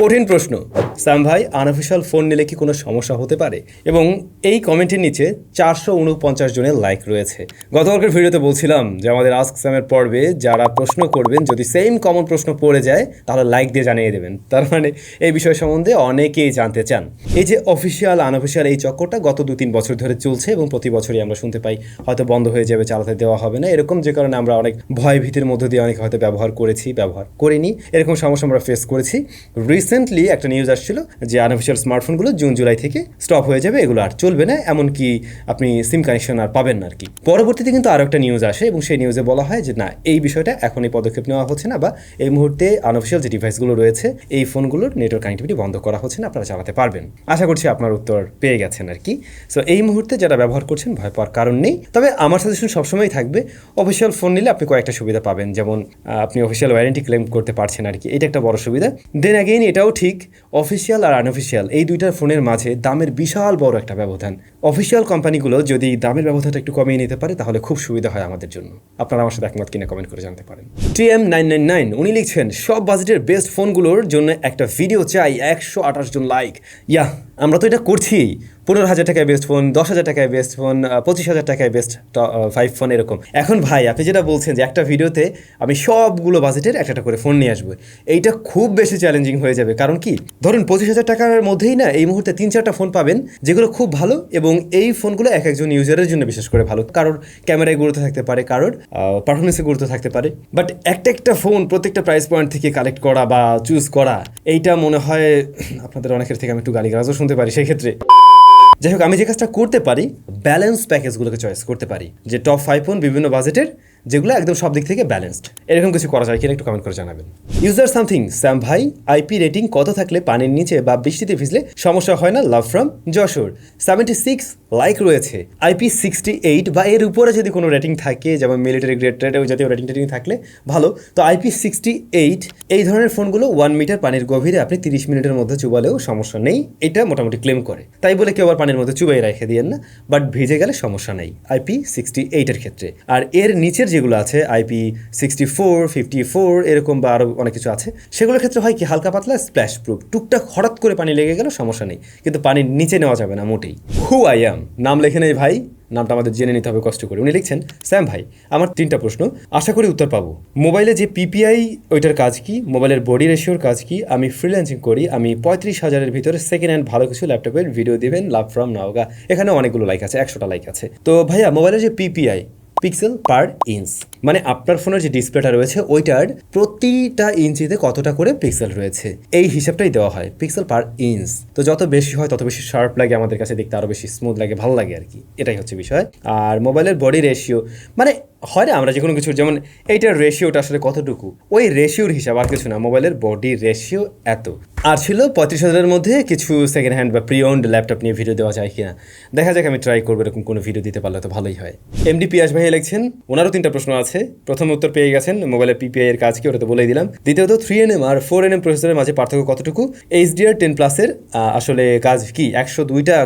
কঠিন প্রশ্ন। স্যাম ভাই আনঅফিসিয়াল ফোন নিলে কি কোনো সমস্যা হতে পারে? এবং এই কমেন্টের নিচে চারশো উনপঞ্চাশ জনের লাইক রয়েছে। গতকালকের ভিডিওতে বলছিলাম যে আমাদের আস্ক স্যামের পর্বে যারা প্রশ্ন করবেন, যদি সেম কমন প্রশ্ন পড়ে যায়, তাহলে লাইক দিয়ে জানিয়ে দেবেন। তার মানে এই বিষয় সম্বন্ধে অনেকেই জানতে চান। এই যে অফিসিয়াল আনঅফিসিয়াল এই চক্করটা গত দু তিন বছর ধরে চলছে এবং প্রতি বছরই আমরা শুনতে পাই, হয়তো বন্ধ হয়ে যাবে, চালাতে দেওয়া হবে না। এরকম যে কারণে আমরা অনেক ভয় ভীতির মধ্য দিয়ে অনেক হয়তো ব্যবহার করেছি, ব্যবহার করিনি। এরকম সমস্যা আমরা ফেস করেছি। রিসেন্টলি একটা নিউজ আসছিল যে আনঅফিসিয়াল স্মার্টফোনগুলো জুন, জুলাই থেকে স্টপ হয়ে যাবে, এগুলো আর চলবে না, এমনকি আপনি সিম কানেকশন আর পাবেন না আর কি পরবর্তীতে কিন্তু আরও একটা নিউজ আসে এবং সেই নিউজে বলা হয় যে না, এই বিষয়টা এখন এই পদক্ষেপ নেওয়া হচ্ছে না বা এই মুহূর্তে আনঅফিসিয়াল যে ডিভাইসগুলো রয়েছে, এই ফোনগুলোর নেটওয়ার্ক কানেক্টিভিটি বন্ধ করা হচ্ছে না, আপনারা চালাতে পারবেন। আশা করছি আপনার উত্তর পেয়ে গেছেন আর কি সো এই মুহূর্তে যারা ব্যবহার করছেন, ভয় পাওয়ার কারণ নেই। তবে আমার সাজেশন সবসময় থাকবে অফিসিয়াল ফোন নিলে আপনি কয়েকটা সুবিধা পাবেন। যেমন আপনি অফিসিয়াল ওয়ারেন্টি ক্লেম করতে পারছেন আর কি এটা একটা বড় সুবিধা। দেন অ্যাগেইন এটাও ঠিক অফিসিয়াল আর আনঅফিসিয়াল এই দুইটা ফোনের মাঝে দামের বিশাল বড় একটা ব্যবধান। অফিসিয়াল কোম্পানিগুলো যদি দামের ব্যবধানটা একটু কমিয়ে নিতে পারে, তাহলে খুব সুবিধা হয় আমাদের জন্য। আপনারা আমার সাথে একমত কিনা কমেন্ট করে জানতে পারেন। T M nine nine nine উনি লিখছেন, সব বাজেটের বেস্ট ফোনগুলোর জন্য একটা ভিডিও চাই, একশো আঠাশ জন লাইক ইয়া আমরা তো এটা করছি পনেরো হাজার টাকায় বেস্ট ফোন দশ হাজার টাকায় বেস্ট ফোন পঁচিশ হাজার টাকায় বেস্ট ফাইভ ফোন এরকম। এখন ভাই, আপনি যেটা বলছেন যে একটা ভিডিওতে আমি সবগুলো বাজেটের একটা একটা করে ফোন নিয়ে আসব, এইটা খুব বেশি চ্যালেঞ্জিং হয়ে যাবে। কারণ কি? ধরুন পঁচিশ হাজার টাকার মধ্যেই না এই মুহূর্তে তিন চারটা ফোন পাবেন, যেগুলো খুব ভালো এবং এই ফোনগুলো এক একজন ইউজারের জন্য বিশেষ করে ভালো। কারোর ক্যামেরায় গুরুত্ব থাকতে পারে, কারোর পারফরমেন্সে গুরুত্ব থাকতে পারে। বাট একটা একটা ফোন প্রত্যেকটা প্রাইস পয়েন্ট থেকে কালেক্ট করা বা চুজ করা, এইটা মনে হয়, আপনাদের অনেকের থেকে আমি একটু গালিগালাজও শুনতে পারি সেই ক্ষেত্রে যাই হোক, আমি যে কাজটা করতে পারি ব্যালেন্স প্যাকেজগুলোকে চয়েস করতে পারি। যে টপ ফাইভ ফোন বিভিন্ন বাজেটের যেগুলো একদম সব দিক থেকে ব্যালেন্সড এরকম কিছু করা যায় কিনা একটু কমেন্ট করে জানাবেন। ইউজার সামথিং স্যাম ভাই আইপি রেটিং কত থাকলে পানির নিচে বা বৃষ্টিতে ভিজলে সমস্যা হয় না? Love from Jessore. Seventy six like রয়েছে। আইপি সিক্সটি এইট বা এর উপরে যদি কোনো রেটিং থাকে, যেমন মিলিটারি গ্রেড ট্রেড জাতীয় রেটিং টেটিং থাকলে ভালো। তো আইপি সিক্সটি এইট এই ধরনের ফোনগুলো ওয়ান মিটার পানির গভীরে আপনি তিরিশ মিনিটের মধ্যে চুবালেও সমস্যা নেই। এটা মোটামুটি ক্লেম করে। তাই বলে কেউ আবার পানির মধ্যে চুবাই রেখে দিয়েন না বাট ভিজে গেলে সমস্যা নেই। আইপি সিক্সটি এইটের ক্ষেত্রে। আর এর নিচের যেগুলো আছে IP sixty four fifty four এরকম বা আরও অনেক কিছু আছে, সেগুলোর ক্ষেত্রে হয় কি, হালকা পাতলা স্প্ল্যাশ প্রুফ টুকটাক হঠাৎ করে পানি লেগে গেলে সমস্যা নেই, কিন্তু পানির নিচে নেওয়া যাবে না, মোটেই। হু আই অ্যাম নাম লেখে নেই ভাই। নামটা আমাদের জেনে নিতে হবে, কষ্ট করে। উনি লিখছেন, স্যাম ভাই, আমার তিনটা প্রশ্ন। আশা করি উত্তর পাবো। মোবাইলে যে পিপিআই, ওইটার কাজ কি? মোবাইলের বডি রেশিওর কাজ কি? আমি ফ্রিল্যান্সিং করি, আমি পঁয়ত্রিশ হাজারের ভিতরে সেকেন্ড হ্যান্ড ভালো কিছু ল্যাপটপের ভিডিও দেবেন, লাভ ফ্রম নাওগা এখানে অনেকগুলো লাইক আছে, একশোটা লাইক আছে। তো ভাইয়া মোবাইলের যে পিপিআই, পিক্সেল পার ইঞ্চ। মানে আপনার ফোনের যে ডিসপ্লেটা রয়েছে, ওইটার প্রতিটা ইঞ্চিতে কতটা করে পিক্সেল রয়েছে? এই হিসাবটাই দেওয়া হয় পিক্সেল পার ইঞ্চ তো যত বেশি হয়, তত বেশি শার্প লাগে আমাদের কাছে, দেখতে আরও বেশি স্মুথ লাগে, ভালো লাগে আর কি। এটাই হচ্ছে বিষয়। আর মোবাইলের বডি রেশিও মানে হয় না, আমরা যে কোনো কিছুর যেমন এইটার রেশিওটা আসলে কতটুকু? ওই রেশিওর হিসাব, আর কিছু না মোবাইলের বডি রেশিও এত। আর ছিল পঁয়ত্রিশ হাজারের মধ্যে কিছু সেকেন্ড হ্যান্ড বা প্রি ওন্ড ল্যাপটপ নিয়ে ভিডিও দেওয়া যায় কিনা। দেখা যাক, আমি ট্রাই করব এরকম কোনো ভিডিও দিতে পারলে তো ভালোই হয়। এমডি পিয়াস ভাই লিখছেন, ওনারও তিনটা প্রশ্ন আছে। প্রথম উত্তর পেয়ে গেছেন, মোবাইলের পিপিআই এর কাজ কি ওটা তো বলেই দিলাম। দ্বিতীয়ত থ্রি এন এম আর ফোর এন এম প্রসেসরের মাঝে পার্থক্য কতটুকু? এইচডিআর টেন প্লাসের আসলে কাজ কি? একশো দুইটা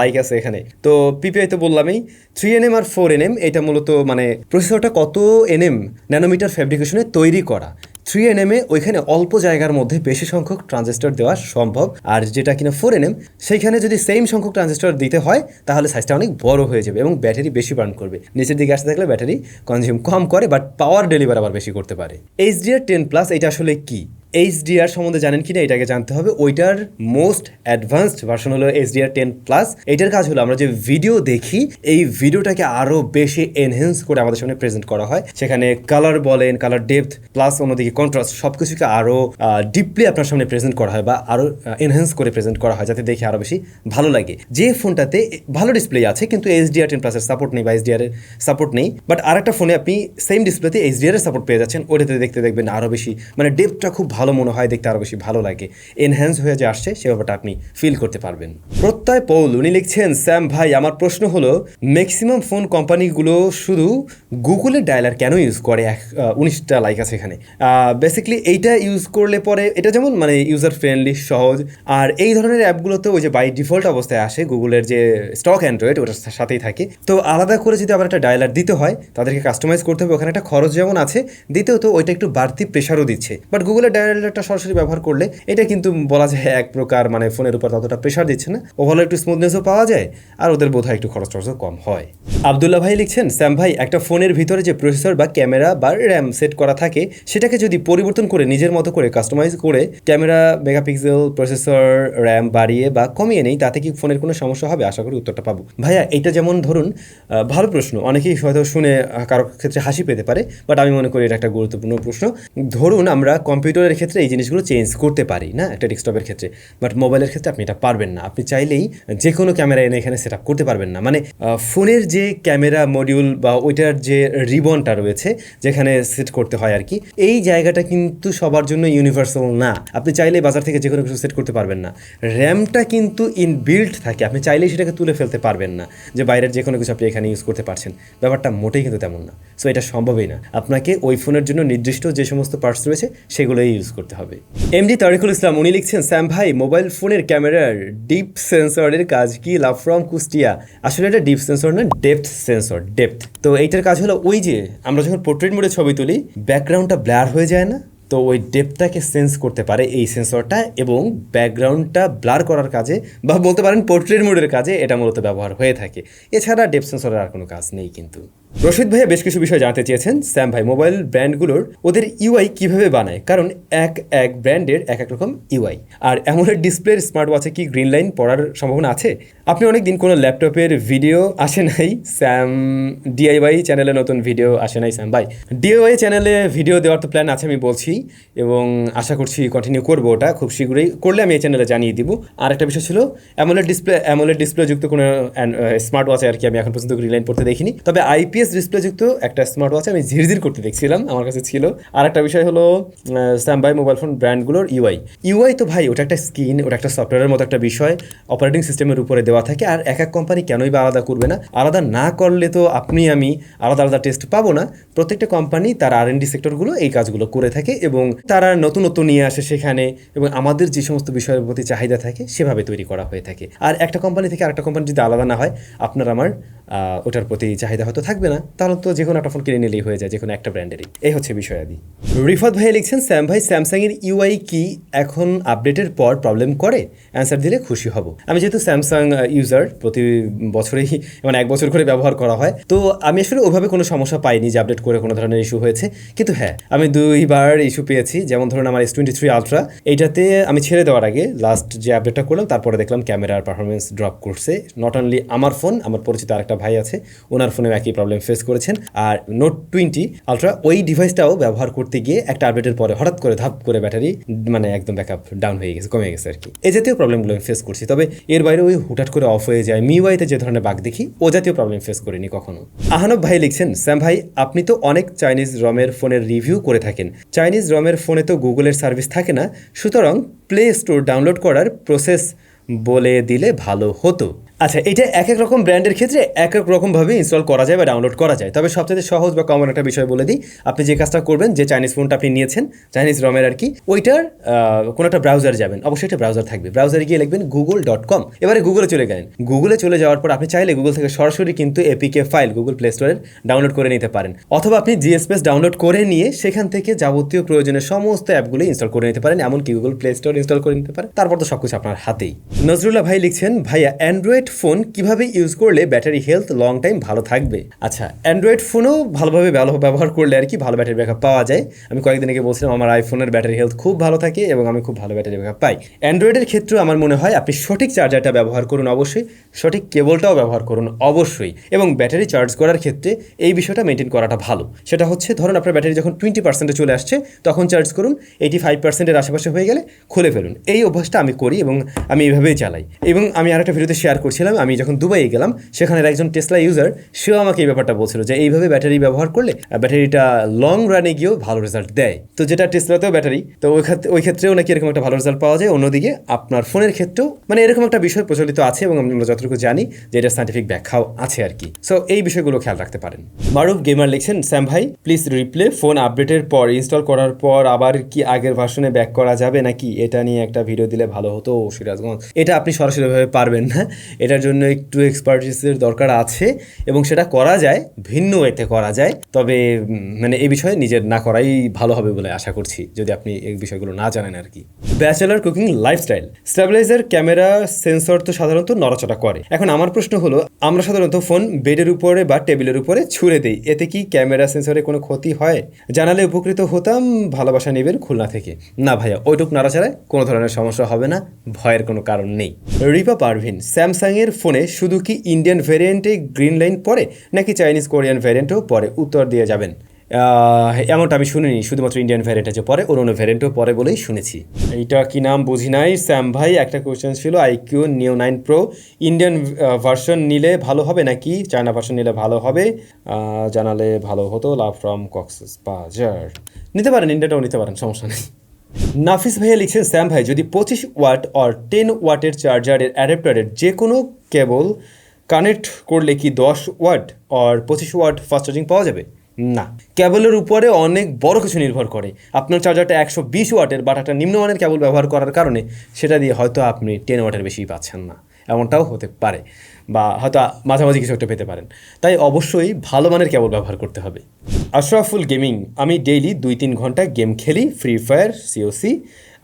লাইক আছে এখানে। তো পিপিআই তো বললামই থ্রি এন এম আর ফোর এন এম এটা মূলত মানে প্রসেসরটা কত এন এম ন্যানোমিটার ফ্যাব্রিকেশনে তৈরি করা? থ্রি এন এম এ ওইখানে অল্প জায়গার মধ্যে বেশি সংখ্যক ট্রানজিস্টর দেওয়া সম্ভব। আর যেটা কিনা ফোর এনএম সেইখানে যদি সেম সংখ্যক ট্রানজিস্টর দিতে হয়, তাহলে সাইজটা অনেক বড় হয়ে যাবে এবং ব্যাটারি বেশি বার্ন করবে। নিচের দিকে আসতে থাকলে ব্যাটারি কনজিউম কম করে বাট পাওয়ার ডেলিভার আবার বেশি করতে পারে। এইচডিআর টেন প্লাস এটা আসলে কি? এইচডিআর সম্বন্ধে জানেন কিনা এটাকে জানতে হবে। ওইটার মোস্ট অ্যাডভান্সড ভার্সন হলো এইচডিআর টেন প্লাস এইটার কাজ হলো আমরা যে ভিডিও দেখি, এই ভিডিওটাকে আরও বেশি এনহেন্স করে আমাদের সামনে প্রেজেন্ট করা হয়। সেখানে কালার বলেন কালার ডেপথ প্লাস অন্যদিকে কন্ট্রাস্ট সব কিছুকে আরও ডিপলি আপনার সামনে প্রেজেন্ট করা হয় বা আরও এনহেন্স করে প্রেজেন্ট করা হয়, যাতে দেখে আরও বেশি ভালো লাগে। যে ফোনটাতে ভালো ডিসপ্লে আছে, কিন্তু এইচডিআর টেন প্লাসের সাপোর্ট নেই বা এইচডিআর এর সাপোর্ট নেই। বাট আরেকটা ফোনে আপনি সেম ডিসপ্লেতে এইচডিআর এর সাপোর্ট পেয়ে যাচ্ছেন। ওটাতে দেখতে দেখবেন আরও বেশি। মানে ডেপথটা খুব ভালো মনে হয়, দেখতে আরও বেশি ভালো লাগে। এনহ্যান্স হয়ে যে আসছে, সে ব্যাপারটা আপনি ফিল করতে পারবেন। প্রত্যয় পৌল, উনি লিখছেন, স্যাম ভাই, আমার প্রশ্ন হলো ম্যাক্সিমাম ফোন কোম্পানিগুলো শুধু গুগলের ডায়ালার কেন ইউজ করে? এক উনিশটা লাইক আছে এখানে। বেসিক্যালি এইটা ইউজ করলে পরে, এটা যেমন মানে ইউজার ফ্রেন্ডলি সহজ। আর এই ধরনের অ্যাপগুলোতে ওই যে বাই ডিফল্ট অবস্থায় আসে, গুগলের যে স্টক অ্যান্ড্রয়েড ওটার সাথেই থাকে। তো আলাদা করে যদি আবার একটা ডায়ালার দিতে হয়, তাদেরকে কাস্টমাইজ করতে হবে। ওখানে একটা খরচ যেমন আছে, দ্বিতীয়ত ওইটা একটু বাড়তি প্রেশারও দিচ্ছে। বাট গুগলের ডায়ালার ক্যামেরাটা সরাসরি ব্যবহার করলে এটা কিন্তু বলা যায় এক প্রকার মানে ফোনের উপর ততটা প্রেশার দিচ্ছে না। ওভারঅল একটু স্মুথনেসও পাওয়া যায় আর ওদের বোধ একটু খরচ টরচও কম হয়। আবদুল্লাহ ভাই লিখছেন, স্যাম ভাই, একটা ফোনের ভিতরে যে প্রসেসর বা ক্যামেরা বা র্যাম সেট করা থাকে, সেটাকে যদি পরিবর্তন করে নিজের মতো করে কাস্টমাইজ করে ক্যামেরা মেগাপিক্সেল প্রসেসর র্যাম বাড়িয়ে বা কমিয়ে নেই, তাতে কি ফোনের কোনো সমস্যা হবে? আশা করি উত্তরটা পাবো। ভাইয়া, এটা যেমন ধরুন ভালো প্রশ্ন। অনেকেই হয়তো শুনে কারোর ক্ষেত্রে হাসি পেতে পারে বাট আমি মনে করি এটা একটা গুরুত্বপূর্ণ প্রশ্ন। ধরুন আমরা কম্পিউটারের ক্ষেত্রে এই জিনিসগুলো চেঞ্জ করতে পারি, না? একটা ডেস্কটপের ক্ষেত্রে। বাট মোবাইলের ক্ষেত্রে আপনি এটা পারবেন না। আপনি চাইলেই যে কোনো ক্যামেরা এনে এখানে সেট করতে পারবেন না। মানে ফোনের যে ক্যামেরা মডিউল বা ওইটার যে রিবনটা রয়েছে, যেখানে সেট করতে হয় আর কি এই জায়গাটা কিন্তু সবার জন্য ইউনিভার্সাল না। আপনি চাইলেই বাজার থেকে যে কোনো কিছু সেট করতে পারবেন না। র্যামটা কিন্তু ইনবিল্ট থাকে। আপনি চাইলেই সেটাকে তুলে ফেলতে পারবেন না, যে বাইরের যে কোনো কিছু আপনি এখানে ইউজ করতে পারছেন। ব্যাপারটা মোটেই কিন্তু তেমন না। সো এটা সম্ভবই না। আপনাকে ওই ফোনের জন্য নির্দিষ্ট যে সমস্ত পার্টস রয়েছে, সেগুলোই ইউজ করতে হবে। এমডি তারিকুল ইসলাম, উনি লিখছেন, স্যাম ভাই, মোবাইল ফোনের ক্যামেরার ডিপ সেন্সরের কাজ কি লাভ ফ্রম কুষ্টিয়া? আসলে এটা ডিপ সেন্সর না, ডেপথ সেন্সর, ডেপথ। তো এইটার কাজ হলো ওই যে, আমরা যখন পোর্ট্রেট মোডে ছবি তুলি, ব্যাকগ্রাউন্ডটা ব্লার হয়ে যায় না? তো ওই ডেপটাকে সেন্স করতে পারে এই সেন্সরটা এবং ব্যাকগ্রাউন্ডটা ব্লার করার কাজে বা বলতে পারেন পোর্ট্রেট মোডের কাজে এটা মূলত ব্যবহার হয়ে থাকে। এছাড়া ডেপ সেন্সরের আর কোনো কাজ নেই কিন্তু। রশিদ ভাইয়া বেশ কিছু বিষয় জানতে চেয়েছেন। স্যাম ভাই, মোবাইল ব্র্যান্ডগুলোর ওদের ইউআই কীভাবে বানায়? কারণ এক এক ব্র্যান্ডের এক এক রকম ইউআই। আর এমন ডিসপ্লের স্মার্ট ওয়াচে কি গ্রিন লাইন পড়ার সম্ভাবনা আছে? আপনি অনেক দিন কোনো ল্যাপটপের ভিডিও আসে নাই। স্যাম, ডিআইওয়াই চ্যানেলে নতুন ভিডিও আসে নাই, স্যাম ভাই। ডিআইওয়াই চ্যানেলে ভিডিও দেওয়ার তো প্ল্যান আছে আমি বলছি, এবং আশা করছি কন্টিনিউ করব ওটা খুব শীঘ্রই। করলে আমি এই চ্যানেলে জানিয়ে দিব। আর একটা বিষয় ছিল অ্যামোলেড ডিসপ্লে অ্যামোলেড ডিসপ্লে যুক্ত কোনো স্মার্ট ওয়াচে আর কি আমি এখন পর্যন্ত গ্রিন লাইন পড়তে দেখিনি। তবে আইপিএস ডিসপ্লে যুক্ত একটা স্মার্ট ওয়াচ আমি ঝিরঝির করতে দেখছিলাম, আমার কাছে ছিল। আর একটা বিষয় হলো স্যাম ভাই মোবাইল ফোন ব্র্যান্ডগুলোর ইউআই ইউআই তো ভাই, ওটা একটা স্ক্রিন ওটা একটা সফটওয়্যারের মতো একটা বিষয়। অপারেটিং সিস্টেমের উপরে দেওয়া থাকে, আর এক এক কোম্পানি কেনই বা আলাদা করবে না। আলাদা না করলে তো আপনি, আমি আলাদা আলাদা টেস্ট পাবো না। প্রত্যেকটা কোম্পানি তার আর এন ডি সেক্টরগুলো এই কাজগুলো করে থাকে এবং তারা নতুনত্ব নিয়ে আসে সেখানে এবং আমাদের যে সমস্ত বিষয়ের প্রতি চাহিদা থাকে, সেভাবে তৈরি করা হয়ে থাকে। আর একটা কোম্পানি থেকে আরেকটা কোম্পানি যদি আলাদা না হয়, আপনার আমার ওটার প্রতি চাহিদা হয়তো থাকবে না। তাহলে তো যে কোনো একটা ফোন কিনে নিলেই হয়ে যায় যে কোনো একটা ব্র্যান্ডেরই এই হচ্ছে বিষয় বিষয়াদি। রিফাত ভাই লিখছেন, স্যাম ভাই স্যামসাংয়ের ইউআই কি এখন আপডেটের পর প্রবলেম করে? অ্যান্সার দিলে খুশি হব। আমি যেহেতু স্যামসাং ইউজার প্রতি বছরেই মানে এক বছর করে ব্যবহার করা হয়, তো আমি আসলে ওইভাবে কোনো সমস্যা পাইনি যে আপডেট করে কোনো ধরনের ইস্যু হয়েছে। কিন্তু হ্যাঁ আমি দুইবার ইস্যু পেয়েছি। যেমন ধরুন আমার এস টোয়েন্টি থ্রি আলট্রা এইটাতে আমি ছেড়ে দেওয়ার আগে লাস্ট যে আপডেটটা করলাম, তারপরে দেখলাম ক্যামেরার পারফরমেন্স ড্রপ করছে। নট অনলি আমার ফোন আমার পরিচিত আরেকটা ভাই আছে, ওনার ফোনেও একই প্রবলেম ফেস করেছেন। আর নোট টোয়েন্টি আলট্রা ওই ডিভাইসটাও ব্যবহার করতে গিয়ে একটা আপডেটের পরে হঠাৎ করে ধাপ করে ব্যাটারি মানে একদম ব্যাকআপ ডাউন হয়ে গেছে, কমে গেছে আর কি এই জাতীয় প্রবলেমগুলো আমি ফেস করছি, তবে এর বাইরে ওই হুটহাট করে অফ হয়ে যায়। মিওয়াইতে যে ধরনের বাঘ দেখি, ও জাতীয় প্রবলেম ফেস করিনি কখনো। আহানব ভাই লিখছেন, স্যাম ভাই, আপনি তো অনেক চাইনিজ রমের ফোনের রিভিউ করে থাকেন। চাইনিজ রমের ফোনে তো গুগলের সার্ভিস থাকে না। সুতরাং প্লে স্টোর ডাউনলোড করার প্রসেস বলে দিলে ভালো হতো। আচ্ছা এটা এক এক রকম ব্র্যান্ডের ক্ষেত্রে এক এক রকমভাবে ইনস্টল করা যায় বা ডাউনলোড করা যায়। তবে সবচেয়ে সহজ বা কমন একটা বিষয় বলে দিই, আপনি যে কাজটা করবেন, যে চাইনিজ ফোনটা আপনি নিয়েছেন চাইনিজ রমের আর কি, ওইটার কোনো একটা ব্রাউজার যাবেন। অবশ্যই একটা ব্রাউজার থাকবে। ব্রাউজারে গিয়ে লিখবেন গুগল ডট কম এবারে গুগলে চলে গেলেন। গুগলে চলে যাওয়ার পর আপনি চাইলে গুগল থেকে সরাসরি কিন্তু এপিকে ফাইল গুগল প্লে স্টোরের ডাউনলোড করে নিতে পারেন। অথবা আপনি জিএসপেস ডাউনলোড করে নিয়ে সেখান থেকে যাবতীয় প্রয়োজনের সমস্ত অ্যাপগুলো ইনস্টল করে নিতে পারেন, এমনকি গুগল প্লে স্টোর ইনস্টল করে নিতে পারেন। তারপর তো সবকিছু আপনার হাতেই। নজরুল্লাহ ভাই লিখছেন, ভাইয়া অ্যান্ড্রয়েড ফোন কীভাবে ইউজ করলে ব্যাটারি হেলথ লং টাইম ভালো থাকবে? আচ্ছা অ্যান্ড্রয়েড ফোনও ভালোভাবে ভালো ব্যবহার করলে আর কি ভালো ব্যাটারি ব্যাকআপ পাওয়া যায়। আমি কয়েকদিন আগে বলছিলাম আমার আইফোনের ব্যাটারি হেলথ খুব ভালো থাকে এবং আমি খুব ভালো ব্যাটারি ব্যাকআপ পাই। অ্যান্ড্রয়েডের ক্ষেত্রেও আমার মনে হয় আপনি সঠিক চার্জারটা ব্যবহার করুন অবশ্যই, সঠিক কেবলটাও ব্যবহার করুন অবশ্যই এবং ব্যাটারি চার্জ করার ক্ষেত্রে এই বিষয়টা মেনটেন করাটা ভালো। সেটা হচ্ছে, ধরুন আপনার ব্যাটারি যখন টোয়েন্টি পার্সেন্টে চলে আসছে, তখন চার্জ করুন এইটি ফাইভ পার্সেন্টের আশেপাশে হয়ে গেলে খুলে ফেলুন। এই অভ্যাসটা আমি করি এবং আমি এইভাবেই চালাই। এবং আমি আরেকটা ভিডিওতে শেয়ার করছিলাম আমি যখন দুবাইয়ে গেলাম, সেখানের একজন টেসলা ইউজার সেও আমাকে এই ব্যাপারটা বলছিল যে এইভাবে ব্যাটারি ব্যবহার করলে ব্যাটারিটা লং রানে গিয়েও ভালো রেজাল্ট দেয়। তো যেটা টেসলাতেও ব্যাটারি, তো ওই ক্ষেত্রেও নাকি এরকম একটা ভালো রেজাল্ট পাওয়া যায়। অন্যদিকে আপনার ফোনের ক্ষেত্রেও মানে এরকম একটা বিষয় প্রচলিত আছে এবং আমরা যতটুকু জানি যে এটা সাইন্টিফিক ব্যাখ্যাও আছে আর কি। সো এই বিষয়গুলো খেয়াল রাখতে পারেন। মারুফ গেমার লিখছেন, স্যাম ভাই প্লিজ রিপ্লে ফোন আপডেটের পর ইনস্টল করার পর আবার কি আগের ভার্সনে ব্যাক করা যাবে নাকি? এটা নিয়ে একটা ভিডিও দিলে ভালো হতো, সিরাজগঞ্জ। এটা আপনি সরাসরিভাবে পারবেন না। এটার জন্য একটু এক্সপার্টিসের দরকার আছে এবং সেটা করা যায়, ভিন্ন এতে করা যায়। তবে মানে এই বিষয়ে নিজের না করাই ভালো হবে বলে আশা করছি, যদি আপনি এই বিষয়গুলো না জানেন আর কি। Bachelor cooking lifestyle stabiliser camera sensor তো সাধারণত নড়াচড়া করে। এখন আমার প্রশ্ন হলো, আমরা সাধারণত ফোন বেডের উপরে বা টেবিলের উপরে ছুঁড়ে দিই, এতে কি ক্যামেরা সেন্সরে কোনো ক্ষতি হয়? জানালে উপকৃত হতাম, ভালোবাসা নেবেন খুলনা থেকে। না ভাইয়া, ওইটুক নাড়াচাড়ায় কোনো ধরনের সমস্যা হবে না, ভয়ের কোনো কারণ নেই। রিপা পারভিন স্যামসাংয়ের ফোনে শুধু কি ইন্ডিয়ান ভ্যারিয়েন্টে গ্রিন লাইন পরে নাকি চাইনিজ কোরিয়ান ভ্যারিয়েন্টও পরে উত্তর দিয়ে যাবেন। এমনটা আমি শুনিনি, শুধুমাত্র ইন্ডিয়ান ভ্যারিয়েন্ট আছে পরে অন্য ভ্যারিয়েন্টও পরে বলেই শুনেছি। এইটা কি নাম বুঝি নাই? স্যাম ভাই, একটা কোয়েশ্চেন ছিল আইকিউ নিও নাইন প্রো ইন্ডিয়ান ভার্সন নিলে ভালো হবে নাকি? চায়না ভার্সন নিলে ভালো হবে? জানালে ভালো হতো লাভ ফ্রম কক্সেস বাজার নিতে পারেন ইন্ডিয়াটাও নিতে পারেন, সমস্যা নেই। নাফিস ভাইয়া লিখছেন, স্যাম ভাই, যদি পঁচিশ ওয়াট অর টেন ওয়াটের চার্জারের অ্যাডাপ্টারের যে কোনো কেবল কানেক্ট করলে কি দশ ওয়াট অর পঁচিশ ওয়াট ফাস্ট চার্জিং পাওয়া যাবে? না। কেবলের উপরে অনেক বড় কিছু নির্ভর করে। আপনার চার্জারটা একশো বিশ ওয়াটের বাট একটা নিম্নমানের কেবল ব্যবহার করার কারণে সেটা দিয়ে হয়তো আপনি টেন ওয়াটের বেশি পাচ্ছেন না। এমনটাও হতে পারে বা হয়তো মাঝামাঝি কিছু একটা পেতে পারেন। তাই অবশ্যই ভালো মানের কেবল ব্যবহার করতে হবে। আশরাফুল গেমিং, আমি ডেইলি দুই তিন ঘণ্টা গেম খেলি ফ্রি ফায়ার সিওসি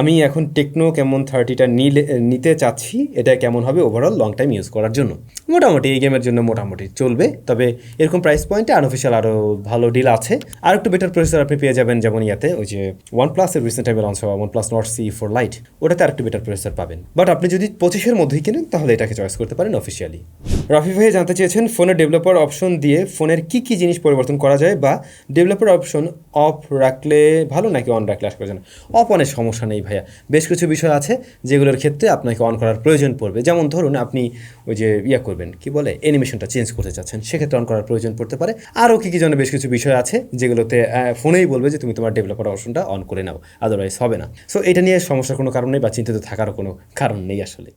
আমি এখন টেকনো কেমন থার্টিটা নিলে, নিতে চাচ্ছি, এটা কেমন হবে ওভারঅল লং টাইম ইউজ করার জন্য। মোটামুটি এই গেমের জন্য মোটামুটি চলবে, তবে এরকম প্রাইস পয়েন্টে আনঅফিসিয়াল আরও ভালো ডিল আছে। আর একটু বেটার প্রসেসর আপনি পেয়ে যাবেন যেমন ইয়াতে, ওই যে ওয়ান প্লাসের রিসেন্ট টাইমে লঞ্চ হওয়া OnePlus Nord C four lite ওটাতে আর একটু বেটার প্রসেসর পাবেন। বাট আপনি যদি পঁচিশের মধ্যেই কিনেন, তাহলে এটাকে চয়েস করতে পারেন অফিসিয়ালি রাফি ভাই জানতে চেয়েছেন ফোনের ডেভেলপার অপশন দিয়ে ফোনের কি কি জিনিস পরিবর্তন করা যায়, বা ডেভেলপার অপশন অফ রাখলে ভালো নাকি অন রাখলে করেছেন অফ অনের সমস্যা নেই ভাইয়া। বেশ কিছু বিষয় আছে যেগুলোর ক্ষেত্রে আপনাকে অন করার প্রয়োজন পড়বে। যেমন ধরুন আপনি ওই যে ইয়া করবেন, কি বলে অ্যানিমেশনটা চেঞ্জ করতে চাচ্ছেন, সেক্ষেত্রে অন করার প্রয়োজন পড়তে পারে। আরও কী কী যেন বেশ কিছু বিষয় আছে যেগুলোতে ফোনেই বলবে যে তুমি তোমার ডেভেলপার অপশনটা অন করে নাও আদারওয়াইজ হবে না। সো এটা নিয়ে সমস্যার কোনো কারণ নেই বা চিন্তিত থাকারও কোনো কারণ নেই আসলে।